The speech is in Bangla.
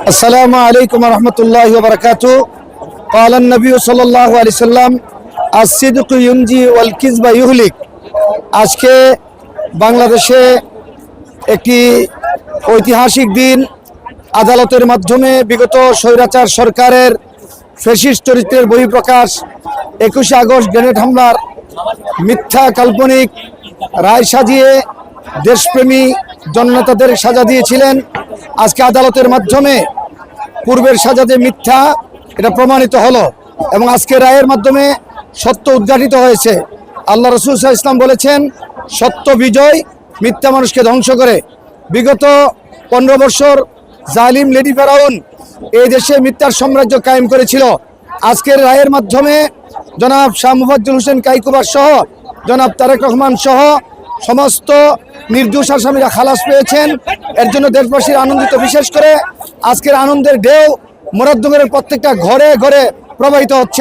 السلام عليكم ورحمة الله وبركاته قال النبي صلى الله عليه وسلم الصدق ينجي والكذب يهلك আজকে বাংলাদেশে একটি ঐতিহাসিক দিন আদালতের মাধ্যমে বিগত স্বৈরাচার সরকারের ফেসিস্ট চরিত্রের বহিঃপ্রকাশ একুশে আগস্ট গ্রেনেড হামলার মিথ্যা কাল্পনিক রায় সাজিয়ে দেশপ্রেমী জননেতাদের সাজা দিয়েছিলেন আজকে আদালতের মাধ্যমে পূর্বের সাজা যে মিথ্যা, এটা প্রমাণিত হলো এবং আজকে রায়ের মাধ্যমে সত্য উদ্ঘাটিত হয়েছে। আল্লাহ রসুল সাহা ইসলাম বলেছেন, সত্য বিজয় মিথ্যা মানুষকে ধ্বংস করে। বিগত পনেরো বছর জালিম লেডি ফেরাউন এই দেশে মিথ্যার সাম্রাজ্য কায়েম করেছিল। আজকের রায়ের মাধ্যমে জনাব শাহ মুফাজ্জুল হোসেন কাইকুবার সহ জনাব তারেক রহমান সহ সমস্ত নির্দোষ আসামিরা খালাস পেয়েছেন। এর জন্য দেশবাসীর আনন্দিত, বিশেষ করে আজকের আনন্দের ঢেউ মোরাদ্দুমের প্রত্যেকটা ঘরে ঘরে প্রবাহিত হচ্ছে।